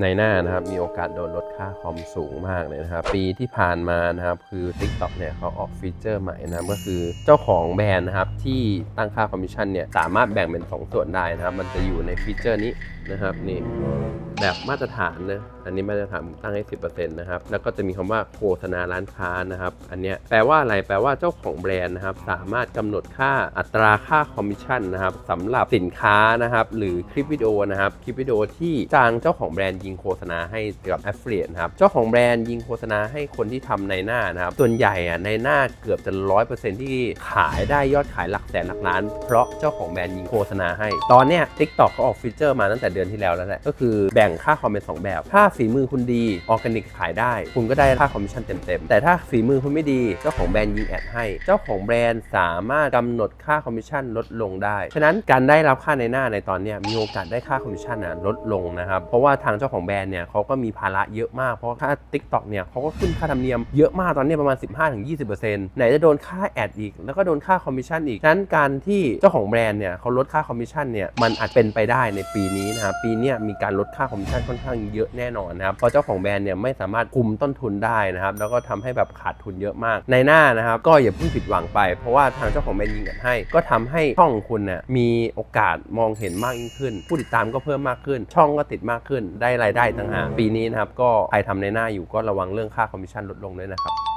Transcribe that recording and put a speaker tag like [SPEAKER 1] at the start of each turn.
[SPEAKER 1] ในหน้านะครับมีโอกาสโดนลดค่าคอมสูงมากเลยนะครับ ปีที่ผ่านมานะครับคือ TikTok เนี่ยเขาออกฟีเจอร์ใหม่นะครับก็คือเจ้าของแบรนด์นะครับที่ตั้งค่าคอมมิชชั่นเนี่ยสามารถแบ่งเป็น 2 ส่วนได้นะครับ มันจะอยู่ในฟีเจอร์นี้นะครับนี่แบบมาตรฐานนะอันนี้มาตรฐานตั้งให้ 10%นะครับแล้วก็จะมีคำว่าโฆษณาร้านค้านะครับ อันเนี้ยแปลว่าอะไรแปลว่าเจ้าของแบรนด์นะครับสามารถกำหนดค่าอัตราค่าคอมมิชชั่นนะครับสำหรับสินค้านะครับหรือคลิปวิดีโอนะครับคลิปวิดีโอที่จ้างเจ้าของแบรนด์ยิงโฆษณาให้กับ affiliate นะครับเจ้าของแบรนด์ยิงโฆษณาให้คนที่ทำในหน้านะครับส่วนใหญ่อะในหน้าเกือบจะร้อยเปอร์เซ็นที่ขายได้ยอดขายหลักแสนหลักล้าน เพราะเจ้าของแบรนด์ยิงโฆษณาให้ ตอนเนี้ย TikTok เขาออกฟีเจอร์มาตั้งแต่เดือนที่แล้วแล้วแหละก็คือแบ่งค่าคอมเป็นสองแบบ ถ้าฝีมือคุณดีออร์แกนิกขายได้ คุณก็ได้ค่าคอมมิชชั่นเต็มๆ แต่ถ้าฝีมือคุณไม่ดีเจ้าของแบรนด์ยิงแอดให้ เจ้าของแบรนด์สามารถกำหนดค่าคอมมิชชั่นลดลงได้ ฉะนั้นการได้รับค่าในหน้าในตอนเนี้ยมีโอกาสได้ค่าคอมมิชชั่นนะลดลงนะครับ เพราะว่าทางเจ้าของแบรนด์เนี่ยเขาก็มีภาระเยอะมาก เพราะค่า TikTok เนี่ยเขาก็ขึ้นค่าธรรมเนียมเยอะมากตอนนี้ประมาณ 15-20%ไหนจะโดนค่าแอดอีก แล้วก็โดนค่าคอมมิชชั่นอีกฉะนั้นการที่เจ้าของแบรนด์เนี่ยเขาลดค่าคอมมิชชั่นเนี่ยมันอาจเป็นไปได้ในปีนี้นะครับปีนี้มีการลดค่าคอมมิชชั่นค่อนข้างเยอะแน่นอนนะครับเพราะเจ้าของแบรนด์เนี่ยไม่สามารถคุมต้นทุนได้นะครับแล้วก็ทำให้แบบขาดทุนเยอะมาก ในหน้านะครับก็อย่าเพิ่งผิดหวังไป เพราะว่าทางเจ้าของแบรนด์ยิงกันให้ ก็ทำให้ช่องคุณเนี่ยมีโอกาสมองเห็นมากยิ่งขึ้น ผู้ติดตามก็เพิ่มมากขึ้น ช่องก็ติดมากขึ้นได้รายได้ต่างหากปีนี้นะครับก็ใครทำในหน้าอยู่ก็ระวังเรื่องค่าคอมมิชชั่นลดลงด้วยนะครับ